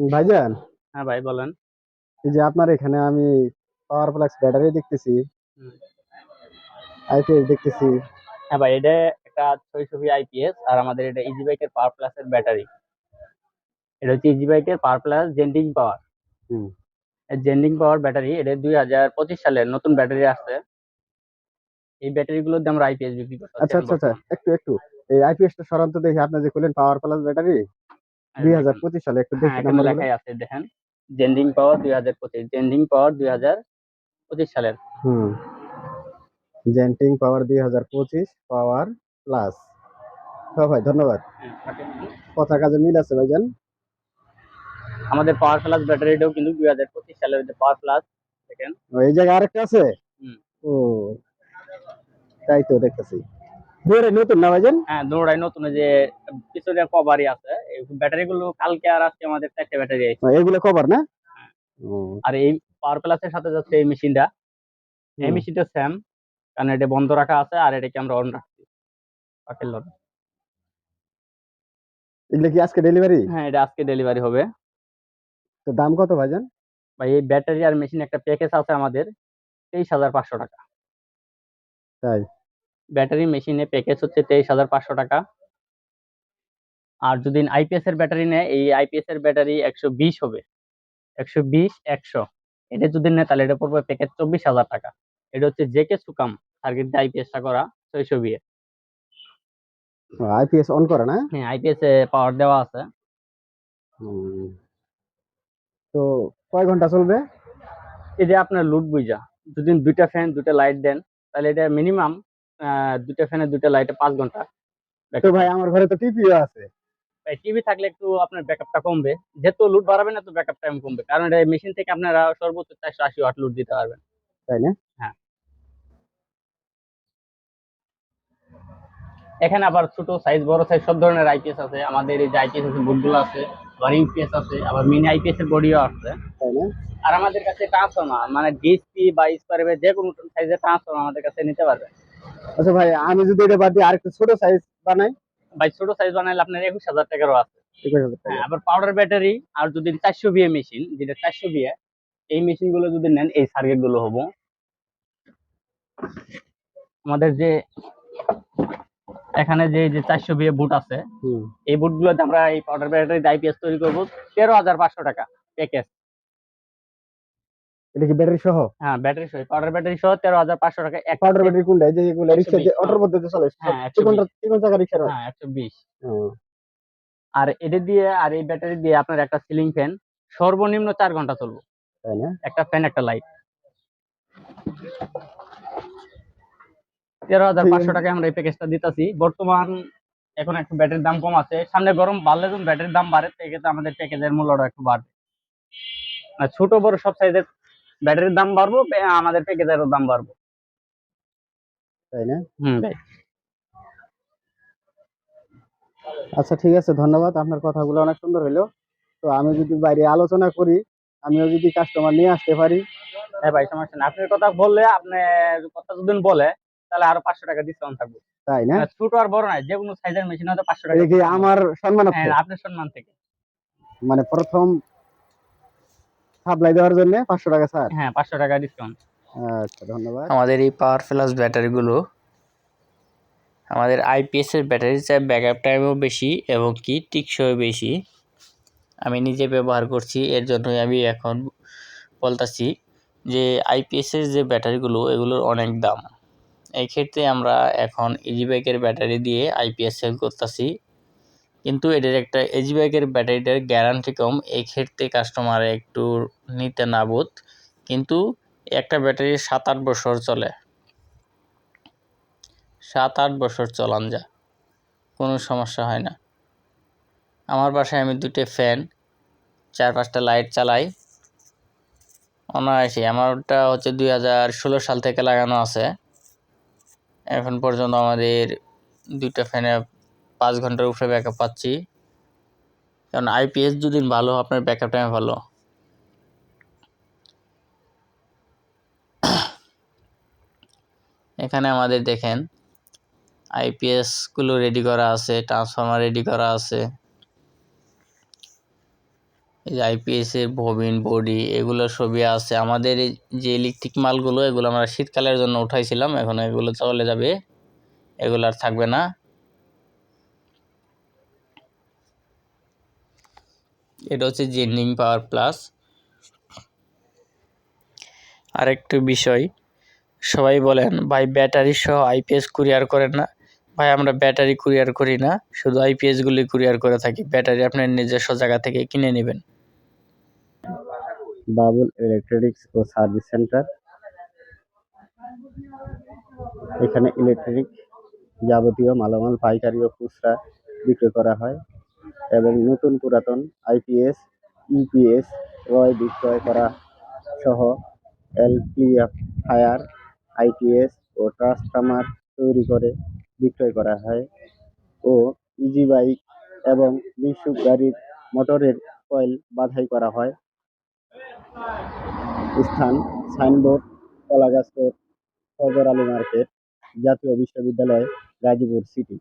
ভাইজান? হ্যাঁ ভাই বলেন। এই যে আপনার এখানে আমি পাওয়ার প্লাস ব্যাটারি দেখতেছি। আইপিএস দেখতেছি। হ্যাঁ ভাই এটা একটা ছয়শো আইপিএস আর আমাদের এটা ইজি বাইকের পাওয়ার প্লাস এর ব্যাটারি। এটা হচ্ছে ইজি বাইকের পাওয়ার প্লাস জেন্ডিং পাওয়ার হুম। জেন্ডিং পাওয়ার ব্যাটারি এটা দুই হাজার পঁচিশ সালের নতুন ব্যাটারি আসছে। এই ব্যাটারি গুলোর দাম আইপিএস বিক্রি করতে আচ্ছা আচ্ছা আচ্ছা। একটু একটু। এই আইপিএস টা সরান্ত দেখি আপনি যে করলেন পাওয়ার প্লাস ব্যাটারি। দুই হাজার পঁচিশ সালে একটু হ্যাঁ দেখি এখানে লেখাই আছে দেখেন। জেন্ডিং পাওয়ার দুই হাজার পঁচিশ জেন্ডিং পাওয়ার দুই হাজার পঁচিশ সালের। হুম। জেন্টিং পাওয়ার দুই হাজার পঁচিশ পাওয়ার প্লাস। হ্যাঁ ভাই ধন্যবাদ। কথা কাজে মিল আছে ভাইজান? আমাদের পাওয়ার প্লাস ব্যাটারিটাও কিন্তু দুই হাজার পঁচিশ সালের পাওয়ার প্লাস দেখেন। এই জায়গায় আরেকটা আছে? হুম। ও তাই তো দেখতেছি। দুয়ারে নতুন না ভাইজান? হ্যাঁ দৌড়াই নতুন যে পিছনে কভারই আছে। ব্যাটারি গুলো কালকে আর আজকে আমাদের চারটে ব্যাটারি আছে। এগুলো কভার না? আর এই পাওয়ার প্লাসের সাথে যাচ্ছে এই মেশিনটা। এই মেশিনটা সেম কারণ এটা বন্ধ রাখা আছে আর এটাকে আমরা অন রাখছি। পাটের লট এগুলো কি আজকে ডেলিভারি হ্যাঁ এটা আজকে ডেলিভারি হবে। তো দাম কত ভাইজান? ভাই এই ব্যাটারি আর মেশিন একটা প্যাকেজ আছে আমাদের তেইশ হাজার পাঁচশো টাকা। তাই? ব্যাটারি মেশিনে প্যাকেজ হচ্ছে তেইশ হাজার পাঁচশো টাকা। আর যদি আইপিএস এর ব্যাটারি নেয় এই আইপিএস এর ব্যাটারি একশো বিশ হবে। একশো বিশ একশো। এটা যদি নেয় তাহলে এটা পড়বে প্যাকেজ চব্বিশ হাজার টাকা। এটা হচ্ছে জেকে সুকাম সার্কিট দিয়ে আইপিএসটা করা ছয়শো বিয়ে। আইপিএস অন করে না? হ্যাঁ আইপিএস এ পাওয়ার দেওয়া আছে। তো কয় ঘণ্টা চলবে? এই যে আপনার লুট বুঝা যদি দুইটা ফ্যান দুইটা লাইট দেন তাহলে এটা মিনিমাম দুইটা ফ্যানে দুইটা লাইটে পাঁচ ঘণ্টা তো ভাই আমার ঘরে তো টিভিও আছে। টিভি থাকলে একটু আপনার ব্যাকআপটা কমবে। যেহেতু লুট বাড়াবে না তো ব্যাকআপ টাইম কমবে। কারণ এটা মেশিন থেকে আপনারা সর্বোচ্চ চারশো আশি ওয়াট লুট দিতে পারবেন। তাই না? হ্যাঁ। এখানে আবার ছোট সাইজ বড় সাইজ সব ধরনের আইপিএস আছে। আমাদের এই যে আইপিএস আছে বোর্ডগুলো আছে আবার ইউপিএস আছে আবার মিনি আইপিএস এর বডিও আছে। তাই না? আর আমাদের কাছে ট্রান্সফর্মার মানে ডিএসপি বা স্কোয়ার যে কোনো সাইজের ট্রান্সফর্মার আমাদের কাছে নিতে পারবে আচ্ছা ভাই আমি যদি এটা বাদ দিয়ে আরেকটু ছোট সাইজ বানাই। ভাই ছোট সাইজ বানাইলে আপনার একুশ হাজার টাকারও আছে। হ্যাঁ, আবার পাউডার ব্যাটারি আর যদি চারশো বিয়ে মেশিন যেটা চারশো বিয়ে এই মেশিনগুলো যদি নেন এই সার্কিটগুলো হব। আমাদের যে এখানে যে যে চারশো বিয়ে বুট আছে এই বুট গুলোতে আমরা এই পাউডার ব্যাটারি আইপিএস তৈরি করব। তেরো হাজার পাঁচশো টাকা প্যাকেজ এটা কি ব্যাটারি সহ? হ্যাঁ ব্যাটারি সহ। পাউডার ব্যাটারি সহ তেরো হাজার পাঁচশো টাকা এক পাউডার ব্যাটারি কোনটা? এই যে এগুলো যে অটোর মধ্যে চলে। হ্যাঁ, 120 চিকন চিকন চাকা রিক্সা হ্যাঁ? আর এটা দিয়ে আর এই ব্যাটারি দিয়ে আপনার একটা সিলিং ফ্যান সর্বনিম্ন চার ঘণ্টা চলবে। তাই না? একটা ফ্যান একটা লাইট তেরো হাজার পাঁচশো টাকায় আমরা এই প্যাকেজটা দিতেছি। বর্তমান এখন একটু ব্যাটারির দাম কম আছে। সামনে গরম বাড়লে যখন ব্যাটারির দাম বাড়ে সেক্ষেত্রে আমাদের প্যাকেজের মূল্যটা একটু বাড়বে। ছোট বড় সব সাইজের ব্যাটারির দাম বাড়বো আমাদের প্যাকেজেরও দাম বাড়বো। তাই না? হুম। ভাই আচ্ছা ঠিক আছে ধন্যবাদ। আপনার কথাগুলো অনেক সুন্দর হলো তো আমি যদি বাইরে আলোচনা করি আমিও যদি কাস্টমার নিয়ে আসতে পারি। হ্যাঁ ভাই সমস্যা নেই। আপনার কথা বললে আপনি কথা যদি বলে তাহলে আরও পাঁচশো টাকা ডিসকাউন্ট থাকবে। তাই না? ছোট আর বড় নাই যে কোনো সাইজের মেশিন হয়তো পাঁচশো টাকা আমার সম্মান। হ্যাঁ আপনার সম্মান থেকে। মানে প্রথম সাপ্লাই দেওয়ার জন্য পাঁচশো টাকা স্যার? হ্যাঁ পাঁচশো টাকা ডিসকাউন্ট আচ্ছা ধন্যবাদ। আমাদের এই পাওয়ার প্লাস ব্যাটারিগুলো আমাদের আইপিএস এর ব্যাটারির চেয়ে ব্যাকআপ টাইমও বেশি এবং কি টিকসই বেশি। আমি নিজে ব্যবহার করছি এর জন্যই আমি এখন বলতাছি যে আইপিএস এর যে ব্যাটারিগুলো এগুলোর অনেক দাম। এই ক্ষেত্রে আমরা এখন ইজি বাইকের ব্যাটারি দিয়ে আইপিএস সেল করতেছি। কিন্তু এটার একটা ইজি বাইকের ব্যাটারিটার গ্যারান্টি কম, এই ক্ষেত্রে কাস্টমার একটু নিতে না বোধ কিন্তু একটা ব্যাটারি সাত আট বছর চলে। সাত আট বছর চলান যা, কোনো সমস্যা হয় না। আমার বাসায় আমি দুটো ফ্যান চার পাঁচটা লাইট চালাই। অনায়াসে আমারটা হচ্ছে দুই হাজার ষোলো সাল থেকে লাগানো আছে। এখন পর্যন্ত আমাদের দুইটা ফ্যানে পাঁচ ঘণ্টার উপরে ব্যাকআপ পাচ্ছি। কারণ আইপিএস দুদিন ভালো, আপনার ব্যাকআপ টাইম ভালো। এখানে আমাদের দেখেন আইপিএসগুলো রেডি করা আছে ট্রান্সফর্মার রেডি করা আছে। এই যে আইপিএস এর ববিন বডি এগুলো সবই আছে। আমাদের যে ইলেকট্রিক মালগুলো, এগুলো আমরা শীতকালের জন্য উঠাইছিলাম, এখন এগুলো চলে যাবে। এগুলো আর থাকবে না। এটা হচ্ছে জেন্ডিং পাওয়ার প্লাস। আরেকটু বিষয়, সবাই বলেন, ভাই, ব্যাটারি সহ আইপিএস কুরিয়ার করেন না? ভাই, আমরা ব্যাটারি কুরিয়ার করি না, শুধু আইপিএসগুলি কুরিয়ার করে থাকি। ব্যাটারি আপনার নিজস্ব জায়গা থেকে কিনে নেবেন। বাবুল ইলেকট্রনিক্স ও সার্ভিস সেন্টার। এখানে ইলেকট্রিক যাবতীয় মালামাল, পাইকারি ও খুচরা বিক্রি করা হয়। এবং নতুন পুরাতন আইপিএস ইউপিএস ক্রয় বিক্রয় করা সহ ফায়ার আইপিএস ও ট্রান্সফরমার তৈরি করে বিক্রয় করা হয় ও ইজি বাইক এবং মিশুক গাড়ির মোটরের কয়েল বাধাই করা হয়। স্থান সাইনবোর্ড, কলাগাছ রোড সদর আলী মার্কেট, জাতীয় বিশ্ববিদ্যালয়, গাজীপুর সিটি।